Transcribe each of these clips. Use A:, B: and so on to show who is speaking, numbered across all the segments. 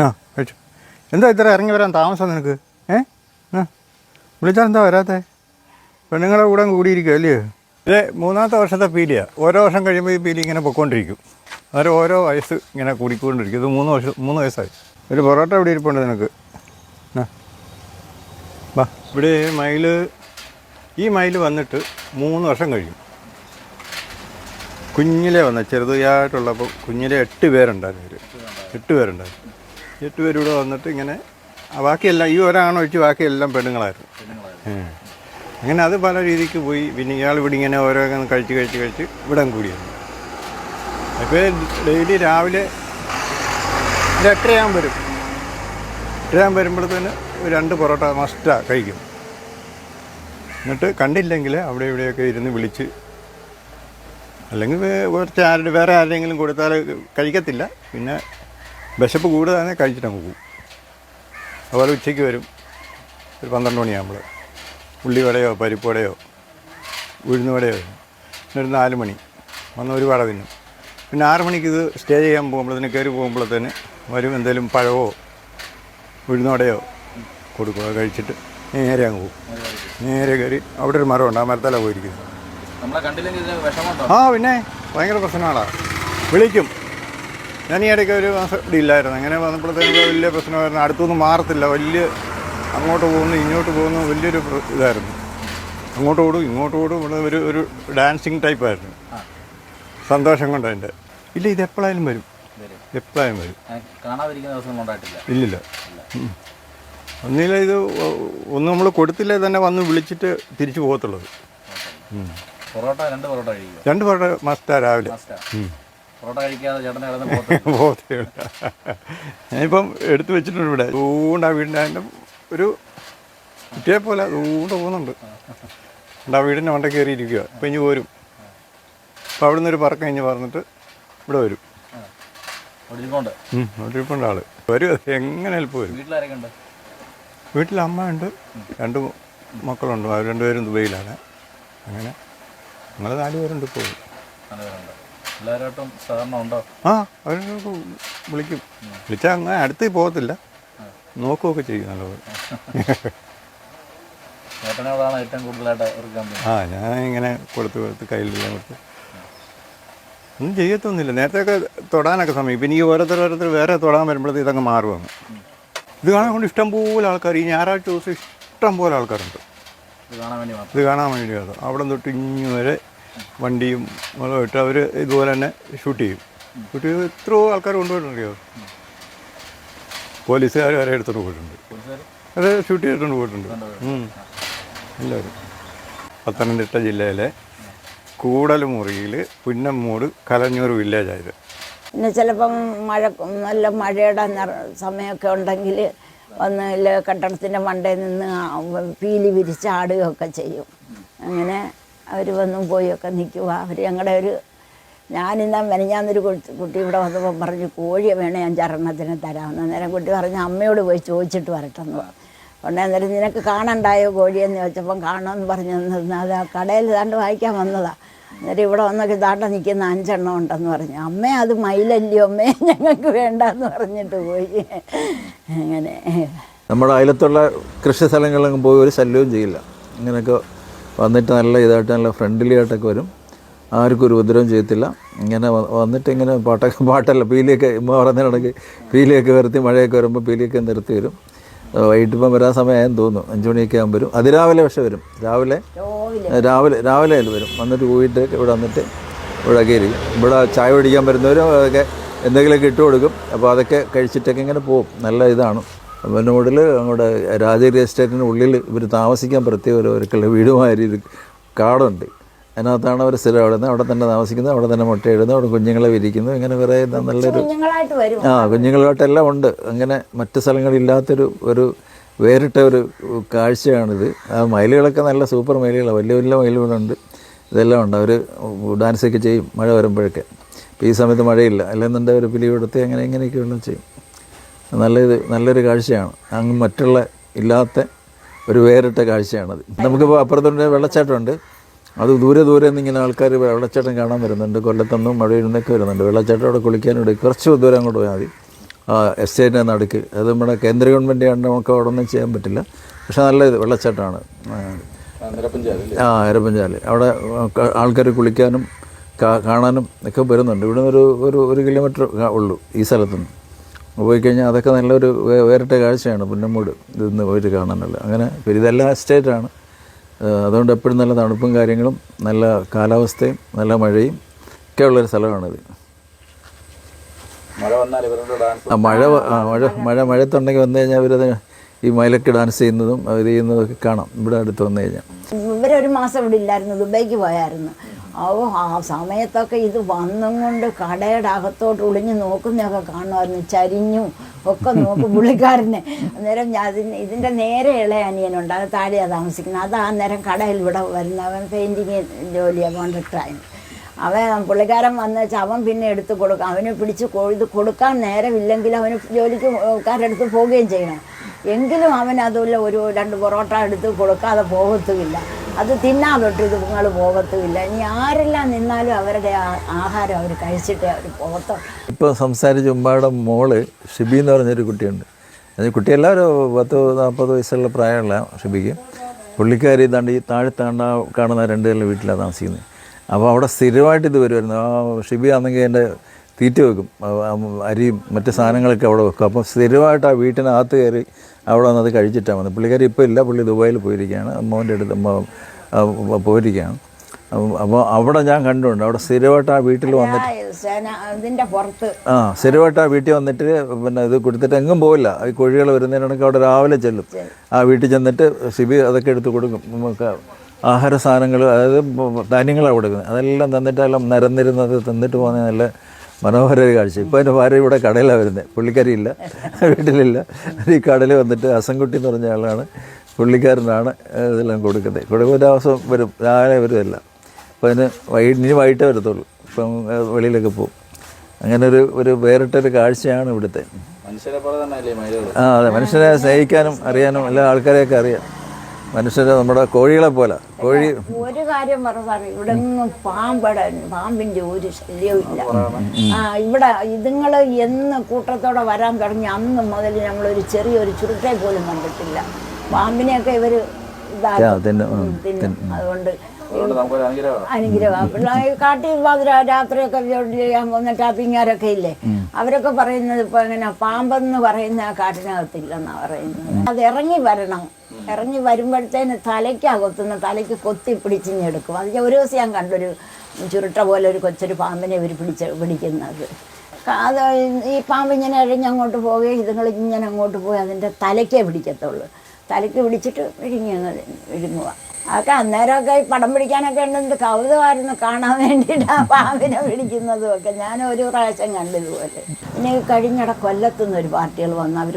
A: ആ കഴിച്ചു. എന്താ ഇത്ര ഇറങ്ങി വരാൻ താമസം നിനക്ക്? ഏ? വിളിച്ചാൽ എന്താ വരാത്തേ? പെണ്ണുങ്ങളെ കൂടെ കൂടിയിരിക്കുക അല്ലയോ ഇത് മൂന്നാമത്തെ വർഷത്തെ പീലിയാണ് ഓരോ വർഷം കഴിയുമ്പോൾ ഈ പീലി ഇങ്ങനെ പൊയ്ക്കൊണ്ടിരിക്കും അന്നേരം ഓരോ വയസ്സ് ഇങ്ങനെ കൂടിക്കൊണ്ടിരിക്കും. ഇത് മൂന്ന് വർഷം മൂന്ന് വയസ്സായി. ഒരു പൊറോട്ട ഇവിടെ ഇരിപ്പുണ്ട് നിനക്ക്. വാ. ഇവിടെ മയിൽ ഈ മയിൽ വന്നിട്ട് മൂന്ന് വർഷം കഴിയും. കുഞ്ഞിലെ വന്ന ചെറുതായിട്ടുള്ളപ്പോൾ കുഞ്ഞിലെ എട്ട് പേരുണ്ടായിരുന്നു എട്ട് പേരുണ്ടായിരുന്നു. എട്ട് പേരും ഇവിടെ വന്നിട്ട് ഇങ്ങനെ ബാക്കിയെല്ലാം ഈ ഒരാണോ ഒഴിച്ച് ബാക്കിയെല്ലാം പെണ്ണുങ്ങളായിരുന്നു. അങ്ങനെ അത് പല രീതിക്ക് പോയി. പിന്നെ ഇയാൾ ഇവിടെ ഇങ്ങനെ ഓരോ കഴിച്ച് കഴിച്ച് കഴിച്ച് ഇവിടം കൂടിയായിരുന്നു അപ്പോൾ ഡെയിലി രാവിലെ ഒരു എട്ടരയാകുമ്പോൾ വരും. എട്ടരയാകുമ്പോൾ വരുമ്പോഴത്തേന് രണ്ട് പൊറോട്ട മസ്റ്റാ കഴിക്കും. എന്നിട്ട് കണ്ടില്ലെങ്കിൽ അവിടെ ഇവിടെയൊക്കെ ഇരുന്ന് വിളിച്ച് അല്ലെങ്കിൽ കുറച്ച് ആരുടെ വേറെ ആരുടെയെങ്കിലും കൊടുത്താൽ കഴിക്കത്തില്ല. പിന്നെ വിശപ്പ് കൂടുതലാണെങ്കിൽ കഴിച്ചിട്ട് അങ്ങ് പോകും. അതുപോലെ ഉച്ചയ്ക്ക് വരും. ഒരു പന്ത്രണ്ട് മണിയാകുമ്പോൾ ഉള്ളിവടയോ പരിപ്പുവടയോ ഉഴുന്നുവടയോ പിന്നെ ഒരു നാല് മണി. വന്ന് ഒരു വട തിന്നും. പിന്നെ ആറ് മണിക്ക് ഇത് സ്റ്റേ ചെയ്യാൻ പോകുമ്പോഴത്തേന് കയറി പോകുമ്പോഴത്തേന് വരും എന്തെങ്കിലും പഴവോ ഉഴുന്നുവടയോ കൊടുക്കുക കഴിച്ചിട്ട് നേരെ അങ്ങ് പോകും. നേരെ കയറി അവിടെ ഒരു മരമുണ്ട്. ആ മരത്തല പോയിരിക്കുന്നത്.
B: ഇതിന്
A: ആ പിന്നെ ഭയങ്കര പ്രശ്നമാണ്? വിളിക്കും. ഞാൻ ഈ ഇടയ്ക്ക് ഒരു മാസം ഇവിടെ ഇല്ലായിരുന്നു അങ്ങനെ വന്നപ്പോഴത്തേക്ക് വലിയ പ്രശ്നമായിരുന്നു. അടുത്തൊന്നും മാറത്തില്ല. വലിയ അങ്ങോട്ട് പോകുന്നു ഇങ്ങോട്ട് പോകുന്നു വലിയൊരു ഇതായിരുന്നു. അങ്ങോട്ട് ഓടും ഇങ്ങോട്ട് ഓടും. ഇവിടെ ഒരു ഒരു ഡാൻസിങ് ടൈപ്പായിരുന്നു സന്തോഷം കൊണ്ട് അതിന്റെ. ഇല്ല ഇത് എപ്പോഴായാലും വരും. എപ്പോഴായാലും വരും. ഇല്ലില്ല. ഒന്നില്ല ഇത് ഒന്ന് നമ്മൾ കൊടുത്തില്ലേ തന്നെ വന്ന് വിളിച്ചിട്ട് തിരിച്ചു പോകത്തുള്ളത്.
B: രണ്ട് പൊറോട്ട
A: മസ്റ്റാ രാവിലെ. ഞാനിപ്പം എടുത്തു വെച്ചിട്ടുണ്ട് ഇവിടെ. ദൂണ്ട വീടിന്റെ അതിന്റെ ഒരു കുട്ടിയെ പോലെ ദൂണ്ട പോകുന്നുണ്ട്. ഉണ്ട് ആ വീടിന്റെ മണ്ട കയറിയിരിക്കുക ഇപ്പം ഇനി പോരും അപ്പോൾ അവിടെ നിന്ന് ഒരു പറക്കം കഴിഞ്ഞ് പറഞ്ഞിട്ട് ഇവിടെ വരും. ഒട്ടിരിപ്പുണ്ട് ആൾ. വരും അത് എങ്ങനെ ഹെൽപ്പ് വരും. വീട്ടിൽ അമ്മ ഉണ്ട് രണ്ട് മക്കളുണ്ട്. അവർ രണ്ടുപേരും ദുബൈയിലാണ്. അങ്ങനെ ഞങ്ങൾ നാലുപേരുണ്ട് ഇപ്പോൾ.
B: സഹകരണം ഉണ്ടോ?
A: ആ വിളിക്കും. വിളിച്ചാൽ അങ്ങനെ അടുത്ത് പോകത്തില്ല. നോക്കുകയൊക്കെ ചെയ്യും നല്ലപോലെ.
B: ചേട്ടനോടാണ് ഏറ്റവും കൂടുതലായിട്ട്
A: ആ ഞാൻ ഇങ്ങനെ കൊടുത്ത് കൊടുത്ത് കയ്യിലെല്ലാം കൊടുത്ത്. ഒന്നും ചെയ്യത്തൊന്നുമില്ല. നേരത്തെയൊക്കെ തൊടാനൊക്കെ സമയം. ഇപ്പം എനിക്ക് ഓരോരുത്തർ ഓരോരുത്തർ വേറെ തൊടാൻ വരുമ്പോഴത്തേക്ക് ഇതങ്ങ് മാറുവാണ് ഇത് കാണാൻ കൊണ്ട് ഇഷ്ടം പോലെ ആൾക്കാർ. ഈ ഞായറാഴ്ച ദിവസം ഇഷ്ടം പോലെ ആൾക്കാരുണ്ട്.
B: ഇത് കാണാൻ വേണ്ടി
A: ഇത് കാണാൻ അവിടെ തൊട്ട് ഇങ്ങ് വരെ വണ്ടിയും ഇട്ട് അവർ ഇതുപോലെ തന്നെ ഷൂട്ട് ചെയ്യും. ഷൂട്ട് ചെയ്ത് എത്രയോ ആൾക്കാർ കൊണ്ടുപോയിട്ടുണ്ടോ പോലീസുകാർ വരെ എടുത്തുകൊണ്ട് പോയിട്ടുണ്ട്. അത് ഷൂട്ട് ചെയ്തിട്ടുണ്ട് പോയിട്ടുണ്ട്. എല്ലാവരും. പത്തനംതിട്ട ജില്ലയിലെ കൂടലുമുറിയിൽ പുന്നമ്മൂട് കലഞ്ഞൂർ വില്ലേജായത്.
C: പിന്നെ ചിലപ്പം മഴ നല്ല മഴയുടെ സമയമൊക്കെ ഉണ്ടെങ്കിൽ വന്ന് കെട്ടിടത്തിന്റെ മണ്ടയിൽ നിന്ന് പീലി പീലി വിരിച്ചാടുകയൊക്കെ ചെയ്യും. അങ്ങനെ അവർ വന്നും പോയൊക്കെ നിൽക്കുക. അവർ ഞങ്ങളുടെ ഒരു ഞാനിന്നാ മെനഞ്ഞാന്നൊരു കുട്ടി ഇവിടെ വന്നപ്പോൾ പറഞ്ഞു കോഴിയെ വേണേ അഞ്ചാറെണ്ണത്തിന് തരാമെന്ന് അന്നേരം കുട്ടി പറഞ്ഞു അമ്മയോട് പോയി ചോദിച്ചിട്ട് വരട്ടെന്ന് പറഞ്ഞു. അന്നേരം നിനക്ക് കാണണ്ടായോ കോഴിയെന്ന് ചോദിച്ചപ്പം കാണുമെന്ന് പറഞ്ഞു നിന്ന് അത് ആ കടയിൽ താണ്ട് വായിക്കാൻ വന്നതാണ് അന്നേരം ഇവിടെ വന്നൊക്കെ താണ്ട നിൽക്കുന്ന അഞ്ചെണ്ണം ഉണ്ടെന്ന് പറഞ്ഞു. അമ്മേ അത് മയിലല്ലയോ? അമ്മേ ഞങ്ങൾക്ക് വേണ്ടെന്ന് പറഞ്ഞിട്ട് പോയി. അങ്ങനെ.
D: നമ്മുടെ അയലത്തുള്ള കൃഷി സ്ഥലങ്ങളിലൊന്നും പോയി ഒരു ശല്യവും ചെയ്യില്ല. ഇങ്ങനെയൊക്കെ വന്നിട്ട് നല്ല ഇതായിട്ട് നല്ല ഫ്രണ്ട്ലി ആയിട്ടൊക്കെ വരും. ആർക്കും ഒരു ഉപദ്രവം ചെയ്യത്തില്ല. ഇങ്ങനെ വന്നിട്ട് ഇങ്ങനെ പാട്ടൊക്കെ പാട്ടല്ല പീലിയൊക്കെ ഇമ്മ പറഞ്ഞിടക്ക് പീലിയൊക്കെ വരുത്തി മഴയൊക്കെ വരുമ്പോൾ പീലിയൊക്കെ നിർത്തി വരും. വൈകിട്ട് ഇപ്പം വരാൻ സമയമായെന്ന് തോന്നുന്നു. അഞ്ച് മണിയൊക്കെ ആകുമ്പോൾ വരും. അതിരാവിലെ പക്ഷെ വരും. രാവിലെ
C: രാവിലെ.
D: രാവിലെ അതിൽ വരും. വന്നിട്ട് പോയിട്ട് ഇവിടെ വന്നിട്ട് ഇവിടെ ഇരിക്കും ഇവിടെ ചായ പിടിക്കാൻ വരുന്നവരും അതൊക്കെ എന്തെങ്കിലുമൊക്കെ ഇട്ട് കൊടുക്കും. അപ്പോൾ അതൊക്കെ കഴിച്ചിട്ടൊക്കെ ഇങ്ങനെ പോകും. നല്ല ഇതാണ്. അവനോടിൽ അങ്ങോട്ട് രാജഗിരി എസ്റ്റേറ്റിന്റെ ഉള്ളിൽ ഇവർ താമസിക്കാൻ പ്രത്യേക ഒരു ഒരുക്കുള്ള വീടുമാതിരി ഒരു കാടുണ്ട്. അതിനകത്താണ് അവർ സ്ഥിരം അവിടെ നിന്ന് അവിടെ തന്നെ താമസിക്കുന്നത് അവിടെ തന്നെ മുട്ടയിടുന്നത് അവിടെ കുഞ്ഞുങ്ങളെ വിരിക്കുന്നു. ഇങ്ങനെ കുറേ നല്ലൊരു ആ കുഞ്ഞുങ്ങളായിട്ടെല്ലാം ഉണ്ട്. അങ്ങനെ മറ്റ് സ്ഥലങ്ങളില്ലാത്തൊരു ഒരു വേറിട്ട ഒരു കാഴ്ചയാണിത്. ആ മയിലുകളൊക്കെ നല്ല സൂപ്പർ മയിലുകളാണ് വലിയ വലിയ മയിലുകളുണ്ട്. ഇതെല്ലാം ഉണ്ട്. അവർ ഡാൻസൊക്കെ ചെയ്യും മഴ വരുമ്പോഴൊക്കെ. ഇപ്പോൾ ഈ സമയത്ത് മഴയില്ല. അല്ലെന്നുണ്ടെങ്കിൽ ഒരു പിലി കൊടുത്ത് അങ്ങനെ ഇങ്ങനെയൊക്കെയുള്ള ചെയ്യും. നല്ലത് നല്ലൊരു കാഴ്ചയാണ്. അങ്ങ് മറ്റുള്ള ഇല്ലാത്ത ഒരു വേറിട്ട കാഴ്ചയാണത്. നമുക്കിപ്പോൾ അപ്പുറത്തുണ്ട് വെള്ളച്ചാട്ടമുണ്ട്. അത് ദൂരെ ദൂരെ നിന്ന് ഇങ്ങനെ ആൾക്കാർ വെള്ളച്ചാട്ടം കാണാൻ വരുന്നുണ്ട്. കൊല്ലത്തുനിന്നും മഴയിരുന്നൊക്കെ വരുന്നുണ്ട്. വെള്ളച്ചാട്ടം അവിടെ കുളിക്കാനുണ്ട് കുറച്ച് ദൂരം അങ്ങോട്ട് പോയാൽ മതി. ആ എസ്റ്റേറ്റിന്റെ നടുക്ക്. അത് നമ്മുടെ കേന്ദ്ര ഗവൺമെന്റ് ആണ്ട് നമുക്ക് അവിടെ ഒന്നും ചെയ്യാൻ പറ്റില്ല. പക്ഷെ നല്ല ഇത് വെള്ളച്ചാട്ടമാണ്. ആ, എരപ്പഞ്ചാൽ അവിടെ ആൾക്കാർ കുളിക്കാനും കാണാനും ഒക്കെ വരുന്നുണ്ട്. ഇവിടെ ഒരു ഒരു ഒരു കിലോമീറ്റർ ഉള്ളൂ ഈ സ്ഥലത്തുനിന്ന്. പോയി കഴിഞ്ഞാൽ അതൊക്കെ നല്ലൊരു വേറിട്ട കാഴ്ചയാണ് പുന്നമ്മൂട് ഇതിന്ന് പോയിട്ട് കാണാനുള്ളത്. അങ്ങനെ പിന്നെ ഇതെല്ലാം എസ്റ്റേറ്റാണ്. അതുകൊണ്ട് എപ്പോഴും നല്ല തണുപ്പും കാര്യങ്ങളും നല്ല കാലാവസ്ഥയും നല്ല മഴയും ഒക്കെ ഉള്ളൊരു സ്ഥലമാണിത്.
B: മഴ വന്നാൽ ഡാൻസ്
D: ആ മഴ ആ മഴ മഴ മഴത്തുണ്ടെങ്കിൽ വന്നു കഴിഞ്ഞാൽ അവരത് ഈ മയിലൊക്കെ ഡാൻസ് ചെയ്യുന്നതും അവർ ചെയ്യുന്നതൊക്കെ കാണാം. ഇവിടെ അടുത്ത് വന്നു കഴിഞ്ഞാൽ.
C: ഇവരൊരു മാസം ഇവിടെ ഇല്ലായിരുന്നു ദുബൈക്ക് പോയായിരുന്നു. ഓ ആ സമയത്തൊക്കെ ഇത് വന്നും കൊണ്ട് കടയുടെ അകത്തോട്ട് ഒളിഞ്ഞ് നോക്കുന്നതൊക്കെ കാണുമായിരുന്നു. ചരിഞ്ഞു ഒക്കെ നോക്കും പുള്ളിക്കാരനെ. അന്നേരം ഞാൻ ഇതിന്റെ നേരെ ഇളയ അനിയനുണ്ട്. അത് താഴെയാണ് താമസിക്കുന്നത്. അത് ആ നേരം കടയിൽ ഇവിടെ വരുന്ന അവൻ പെയിന്റിങ് ജോലിയാണ് കോൺട്രാക്ടറായി അവൻ പുള്ളിക്കാരൻ വന്ന് വെച്ചാൽ അവൻ പിന്നെ എടുത്ത് കൊടുക്കും. അവന് പിടിച്ച് ഇത് കൊടുക്കാൻ നേരമില്ലെങ്കിൽ അവന് ജോലിക്ക് കാരെടുത്ത് പോവുകയും ചെയ്യണം. എങ്കിലും അവൻ അതുമില്ല ഒരു രണ്ട് പൊറോട്ട എടുത്ത് കൊടുക്കാതെ പോകത്തുമില്ല. അത് തിന്നാൻ തൊട്ടിത് നിങ്ങൾ പോകത്തുമില്ല. ഇനി ആരെല്ലാം നിന്നാലും അവരുടെ ആഹാരം അവർ കഴിച്ചിട്ട് അവർ പോകത്തുള്ളൂ.
D: ഇപ്പോൾ സംസാരിച്ച ഉമ്മയുടെ മോൾ ഷിബി എന്ന് പറഞ്ഞൊരു കുട്ടിയുണ്ട്. അത് കുട്ടിയെല്ലാവരും പത്ത് നാൽപ്പത് വയസ്സുള്ള പ്രായമുള്ള ഷിബിക്ക്. പുള്ളിക്കാരി താണ്ട് ഈ താഴത്താണ്ട കാണുന്ന രണ്ട് വീട്ടിലാണ് താമസിക്കുന്നത്. അപ്പോൾ അവിടെ സ്ഥിരമായിട്ട് ഇത് വരുമായിരുന്നു. ആ ഷിബി ആണെങ്കിൽ എന്റെ തീറ്റ വെക്കും. അരിയും മറ്റ് സാധനങ്ങളൊക്കെ അവിടെ വെക്കും. അപ്പോൾ സ്ഥിരമായിട്ട് ആ വീട്ടിനകത്ത് കയറി അവിടെ വന്നത് കഴിച്ചിട്ടാണ് വന്നത് പുള്ളിക്കാരി ഇപ്പോൾ ഇല്ല. പുള്ളി ദുബായിൽ പോയിരിക്കുകയാണ്. മോന്റെ അടുത്ത് പോയിരിക്കുകയാണ്. അപ്പോൾ അവിടെ ഞാൻ കണ്ടിട്ടുണ്ട് അവിടെ സ്ഥിരമായിട്ട് ആ വീട്ടിൽ വന്നിട്ട്
C: ഇതിന്റെ പുറത്ത്.
D: ആ സ്ഥിരമായിട്ട് ആ വീട്ടിൽ വന്നിട്ട് പിന്നെ ഇത് കൊടുത്തിട്ട് എങ്ങും പോവില്ല. ഈ കോഴികൾ വരുന്നതിനാണെങ്കിൽ അവിടെ രാവിലെ ചെല്ലും. ആ വീട്ടിൽ ചെന്നിട്ട് സിബി അതൊക്കെ എടുത്ത് കൊടുക്കും. നമുക്ക് ആഹാര സാധനങ്ങൾ അതായത് ധാന്യങ്ങളാണ് കൊടുക്കുന്നത്. അതെല്ലാം തന്നിട്ട് എല്ലാം നിരന്നിരുന്നത് തന്നിട്ട് പോകുന്ന നല്ല മനോഹര ഒരു കാഴ്ച. ഇപ്പോൾ എന്റെ ഭാര്യ ഇവിടെ കടയിലാണ് വരുന്നത് പുള്ളിക്കാരിയില്ല. വീട്ടിലില്ല. ഈ കടയിൽ വന്നിട്ട് അസംകുട്ടി എന്ന് പറഞ്ഞ ആളാണ്. പുള്ളിക്കാരനാണ് ഇതെല്ലാം കൊടുക്കുന്നത്. കൊടുക്കുമ്പോൾ ഒരു ദിവസം വരും. രാവിലെ വരുമല്ല അപ്പോൾ അതിന് വൈകിട്ട് ഇനി വൈകിട്ടേ വരത്തുള്ളൂ. ഇപ്പം വെളിയിലൊക്കെ പോകും അങ്ങനെ ഒരു ഒരു വേറിട്ടൊരു കാഴ്ചയാണ് ഇവിടുത്തെ. ആ അതെ. മനുഷ്യനെ സ്നേഹിക്കാനും അറിയാനും എല്ലാ ആൾക്കാരെയൊക്കെ അറിയാം. മനുഷ്യരെ നമ്മുടെ കോഴികളെ പോലെ. കോഴി
C: ഒരു കാര്യം പറഞ്ഞാൽ ഇവിടെ ഒന്നും പാമ്പട പാമ്പിന്റെ ഒരു ശല്യവും ഇല്ല. ആ ഇവിടെ ഇതുങ്ങൾ എന്ന് കൂട്ടത്തോടെ വരാൻ തുടങ്ങി അന്ന് മുതൽ ഞങ്ങളൊരു ചെറിയൊരു ചുരുട്ടെ പോലും കണ്ടിട്ടില്ല. പാമ്പിനെയൊക്കെ
D: ഇവർ
C: ഇതാക്കും. അതുകൊണ്ട് അനുഗ്രഹം. കാട്ടിൽ പാതിര രാത്രിയൊക്കെ ജോലി ചെയ്യാൻ പോകുന്ന ടാപ്പിങ്ങാരൊക്കെ ഇല്ലേ? അവരൊക്കെ പറയുന്നത് ഇപ്പൊ എങ്ങനെ പാമ്പെന്ന് പറയുന്ന ആ കാട്ടിനകത്തില്ലെന്നാ പറയുന്നത്. അത് ഇറങ്ങി വരണം. ഇറങ്ങി വരുമ്പോഴത്തേന് തലയ്ക്കകത്തുനിന്ന് തലയ്ക്ക് കൊത്തി പിടിച്ചിഞ്ഞെടുക്കും അത് ഒരു ദിവസം ഞാൻ കണ്ടൊരു ചുരുട്ട പോലെ ഒരു കൊച്ചൊരു പാമ്പിനെ ഇവർ പിടിച്ച് പിടിക്കുന്നത്. അത് ഈ പാമ്പ് ഇങ്ങനെ ഇഴഞ്ഞ് അങ്ങോട്ട് പോവുകയും ഇതുങ്ങൾ ഇങ്ങനെ അങ്ങോട്ട് പോയി അതിന്റെ തലയ്ക്കേ പിടിക്കത്തുള്ളൂ. തലയ്ക്ക് പിടിച്ചിട്ട് വിഴുങ്ങി വിഴുങ്ങുക അതൊക്കെ അന്നേരമൊക്കെ ഈ പടം പിടിക്കാനൊക്കെ ഉണ്ടെന്ന് കൗതുകമായിരുന്നു. കാണാൻ വേണ്ടിയിട്ട് ആ പാമ്പിനെ പിടിക്കുന്നതും ഒക്കെ. ഞാൻ ഒരു പ്രാവശ്യം കണ്ടതുപോലെ പിന്നെ കഴിഞ്ഞിട കൊല്ലത്തുനിന്ന് ഒരു പാർട്ടികൾ വന്നു അവർ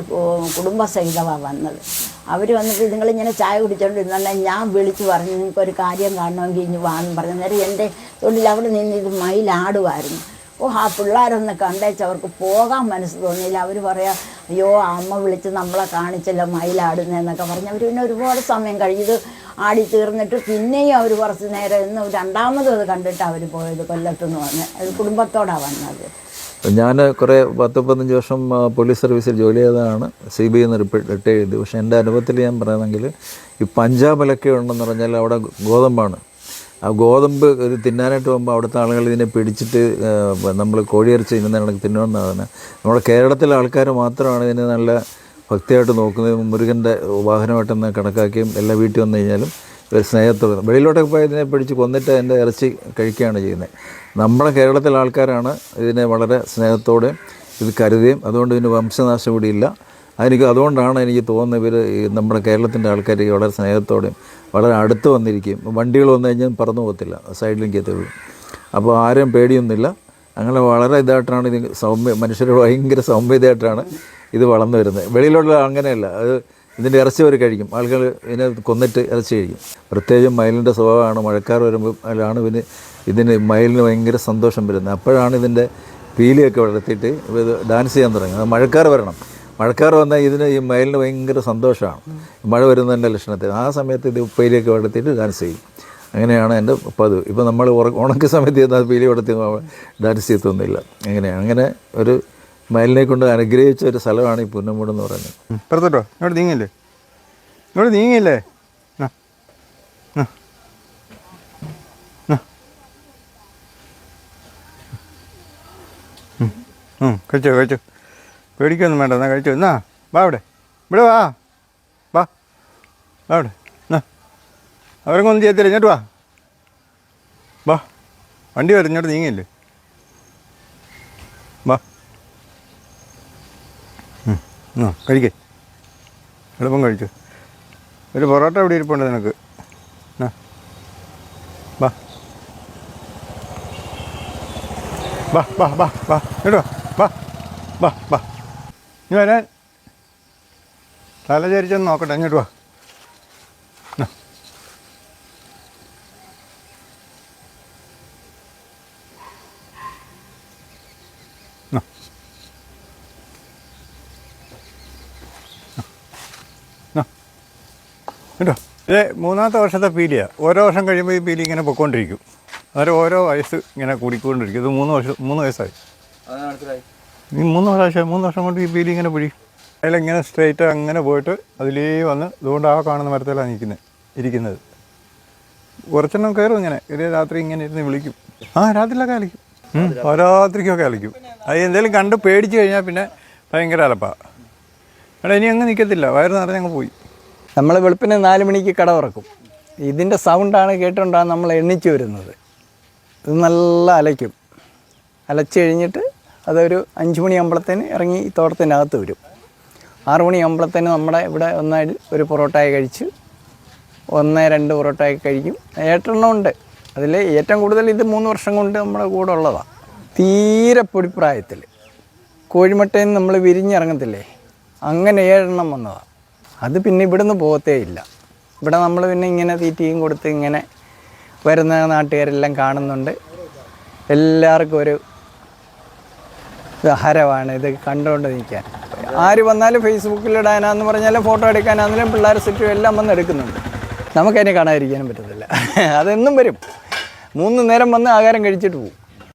C: കുടുംബസഹിതമാണ് വന്നത്. അവർ വന്നിട്ട് നിങ്ങളിങ്ങനെ ചായ കുടിച്ചോണ്ടിരുന്നെ ഞാൻ വിളിച്ചു പറഞ്ഞു നിങ്ങൾക്ക് ഒരു കാര്യം കാണണമെങ്കിൽ ഇനി വാന്ന് പറഞ്ഞു. നേരം എന്റെ തൊഴിൽ അവിടെ നിന്ന് ഇത് മയിലാടുമായിരുന്നു. ഓ ആ പിള്ളേരൊന്ന് കണ്ടേച്ച് അവർക്ക് പോകാൻ മനസ്സ് തോന്നിയില്ല. അവർ പറയാ അയ്യോ അമ്മ വിളിച്ച് നമ്മളെ കാണിച്ചല്ലോ മയിലാടുന്നതെന്നൊക്കെ പറഞ്ഞ്. അവർ പിന്നെ ഒരുപാട് സമയം കഴിഞ്ഞത് ആടി തീർന്നിട്ട് പിന്നെയും അവർ കുറച്ച് നേരം ഇന്ന് രണ്ടാമതും അത് കണ്ടിട്ട് അവർ പോയത് കൊല്ലത്തുനിന്ന് വന്ന്. അത് കുടുംബത്തോടാണ് വന്നത്.
D: ഞാൻ കുറേ പത്ത് പതിനഞ്ച് വർഷം പോലീസ് സർവീസിൽ ജോലി ചെയ്തതാണ്. സി ബി ഐ റിട്ടയർ ചെയ്തു. പക്ഷേ എന്റെ അനുഭവത്തിൽ ഞാൻ പറയുകയാണെങ്കിൽ ഈ പഞ്ചാബിലൊക്കെ ഉണ്ടെന്ന് പറഞ്ഞാൽ അവിടെ ഗോതമ്പാണ്. ആ ഗോതമ്പ് ഇത് തിന്നാനായിട്ട് പോകുമ്പോൾ അവിടുത്തെ ആളുകൾ ഇതിനെ പിടിച്ചിട്ട് നമ്മൾ കോഴിയിറച്ചി ഇന്ന കണക്ക് തിന്നുമെന്നാണ് നമ്മുടെ കേരളത്തിലെ ആൾക്കാർ മാത്രമാണ് ഇതിന് നല്ല ഭക്തിയായിട്ട് നോക്കുന്നത് മുരുകന്റെ വാഹനമായിട്ടെന്ന് കണക്കാക്കിയും എല്ലാ വീട്ടിൽ വന്നു കഴിഞ്ഞാലും ഒരു സ്നേഹത്തോടെ വെളിയിലോട്ടൊക്കെ പോയി ഇതിനെ പിടിച്ച് കൊന്നിട്ട് അതിന്റെ ഇറച്ചി കഴിക്കുകയാണ് ചെയ്യുന്നത്. നമ്മുടെ കേരളത്തിലെ ആൾക്കാരാണ് ഇതിനെ വളരെ സ്നേഹത്തോടെ ഇത് കരുതുകയും അതുകൊണ്ട് ഇതിന് വംശനാശം കൂടി ഇല്ല. എനിക്ക് അതുകൊണ്ടാണ് എനിക്ക് തോന്നുന്നത് ഇവർ നമ്മുടെ കേരളത്തിന്റെ ആൾക്കാർ വളരെ സ്നേഹത്തോടെയും വളരെ അടുത്ത് വന്നിരിക്കും. വണ്ടികൾ വന്നു കഴിഞ്ഞാൽ പറന്നു പോകത്തില്ല സൈഡിലേക്ക് എത്തുള്ളൂ അപ്പോൾ ആരും പേടിയൊന്നുമില്ല. അങ്ങനെ വളരെ ഇതായിട്ടാണ് ഇത് സൗമ്യ മനുഷ്യർ ഭയങ്കര സൗമ്യതയായിട്ടാണ് ഇത് വളർന്നു വരുന്നത്. വെളിയിലുള്ള അങ്ങനെയല്ല. അത് ഇതിന്റെ ഇറച്ചി അവർ കഴിക്കും. ആളുകൾ ഇതിനെ കൊന്നിട്ട് ഇറച്ചി കഴിക്കും. പ്രത്യേകിച്ചും മയിലിന്റെ സ്വഭാവമാണ്. മഴക്കാർ വരുമ്പോൾ അതിലാണ് പിന്നെ ഇതിന് മയിലിന് ഭയങ്കര സന്തോഷം വരുന്നത്. അപ്പോഴാണ് ഇതിന്റെ പീലിയൊക്കെ വളർത്തിയിട്ട് ഇത് ഡാൻസ് ചെയ്യാൻ തുടങ്ങി മഴക്കാർ വരണം. മഴക്കാർ വന്നാൽ ഇതിന് ഈ മയിലിന് ഭയങ്കര സന്തോഷമാണ്. മഴ വരുന്നതിന്റെ ലക്ഷണത്തിൽ. ആ സമയത്ത് ഇത് ഉപ്പേരിയൊക്കെ വളർത്തിയിട്ട് ഡാൻസ് ചെയ്യും. അങ്ങനെയാണ് എന്റെ പതിവ്. ഇപ്പോൾ നമ്മൾ ഉണക്ക സമയത്ത് ചെന്നാൽ പീലി വളർത്തി ഡാൻസ് ചെയ്തൊന്നുമില്ല അങ്ങനെയാണ് അങ്ങനെ ഒരു മയിലിനെ കൊണ്ട് അനുഗ്രഹിച്ച ഒരു സ്ഥലമാണ് ഈ പുന്നമൂട് എന്ന് പറയുന്നത്.
A: പുറത്തോട്ടോ ഇങ്ങോട്ട് നീങ്ങില്ലേ ഇങ്ങോട്ട് നീങ്ങില്ലേ കഴിച്ചോ കഴിച്ചോ. പേടിക്കൊന്നും വേണ്ട എന്നാ കഴിച്ചോ. എന്നാ വാ അവിടെ. ഇവിടെ വാ. വാ. വാ ഇവിടെ എന്നാ അവരൊക്കെ ഒന്നും ചെയ്യത്തില്ല. ഇങ്ങോട്ട് വാ. വാ. വണ്ടി വരും ഇങ്ങോട്ട് നീങ്ങില്ലേ വാ ആ കഴിക്കേ. എളുപ്പം കഴിച്ചു ഒരു പൊറോട്ട ഇവിടെ ഇരിപ്പുണ്ട് നിനക്ക്. ആ. ബാ ബാ ബാ ബാ ബാ കേട്ടോ ബാ ബാ ബാ ഇനി വരാൻ. തല ചരിച്ചൊന്ന് നോക്കട്ടെ. ഇങ്ങോട്ട് വാ. കേട്ടോ? ഇത് മൂന്നാമത്തെ വർഷത്തെ പീലിയാണ് ഓരോ വർഷം കഴിയുമ്പോൾ ഈ പീലി ഇങ്ങനെ പൊയ്ക്കൊണ്ടിരിക്കും അന്നേരം ഓരോ വയസ്സ് ഇങ്ങനെ കൂടിക്കൊണ്ടിരിക്കും. ഇത് മൂന്ന് വർഷം മൂന്ന് വയസ്സായി. ഈ മൂന്ന് പ്രാവശ്യം മൂന്ന് വർഷം കൊണ്ട് ഈ പീലി ഇങ്ങനെ പിഴി അതിലിങ്ങനെ സ്ട്രെയിറ്റ് അങ്ങനെ പോയിട്ട് അതിലേ വന്ന് ഇതുകൊണ്ട് ആ കാണുന്ന മരത്തിലാണ് നിൽക്കുന്നത് ഇരിക്കുന്നത്. കുറച്ചെണ്ണം കയറും ഇങ്ങനെ. ഇത് രാത്രി ഇങ്ങനെ ഇരുന്ന് വിളിക്കും. ആ രാത്രിയിലൊക്കെ അലിക്കും ഉം, അലിക്കും അത് എന്തെങ്കിലും കണ്ട് പേടിച്ച് കഴിഞ്ഞാൽ പിന്നെ ഭയങ്കര അലപ്പാണ് എടാ ഇനി അങ്ങ് നിൽക്കത്തില്ല വയറ് നിറഞ്ഞങ്ങ് പോയി.
E: നമ്മൾ വെളുപ്പിന് നാല് മണിക്ക് കട തുറക്കും. ഇതിന്റെ സൗണ്ടാണ് കേട്ടുകൊണ്ടാണ് നമ്മൾ എണ്ണിച്ചു വരുന്നത്. ഇത് നല്ല അലയ്ക്കും. അലച്ചു കഴിഞ്ഞിട്ട് അതൊരു അഞ്ച് മണിയാകുമ്പോഴത്തേന് ഇറങ്ങി ഈ തോട്ടത്തിനകത്ത് വരും. മണി മണിയാകുമ്പോഴത്തേന് നമ്മുടെ ഇവിടെ ഒന്നായി ഒരു പൊറോട്ടയൊക്കെ കഴിച്ച് ഒന്ന് രണ്ട് പൊറോട്ടയൊക്കെ കഴിക്കും. ഏട്ടെണ്ണം ഉണ്ട്. അതിൽ ഏറ്റവും കൂടുതൽ ഇത് മൂന്ന് വർഷം കൊണ്ട് നമ്മുടെ കൂടെ ഉള്ളതാണ് തീരെ പൊടിപ്രായത്തിൽ കോഴിമുട്ടയിൽ നിന്ന് നമ്മൾ വിരിഞ്ഞിറങ്ങത്തില്ലേ? അങ്ങനെ ഏഴെണ്ണം വന്നതാണ് അത് പിന്നെ ഇവിടുന്ന് പോകത്തേ ഇല്ല. ഇവിടെ നമ്മൾ പിന്നെ ഇങ്ങനെ തീറ്റയും കൊടുത്ത് ഇങ്ങനെ വരുന്ന നാട്ടുകാരെല്ലാം കാണുന്നുണ്ട്. എല്ലാവർക്കും ഒരു ഹരമാണ് ഇത് കണ്ടുകൊണ്ട് നിൽക്കാൻ. ആര് വന്നാലും ഫേസ്ബുക്കിൽ ഇടാനാന്ന് പറഞ്ഞാലും ഫോട്ടോ എടുക്കാനാണെങ്കിലും പിള്ളേർ സെറ്റും എല്ലാം വന്ന് എടുക്കുന്നുണ്ട്. നമുക്കതിനെ കാണാതിരിക്കാനും പറ്റത്തില്ല. അതെന്നും വരും. മൂന്ന് നേരം വന്ന് ആഹാരം കഴിച്ചിട്ട് പോകും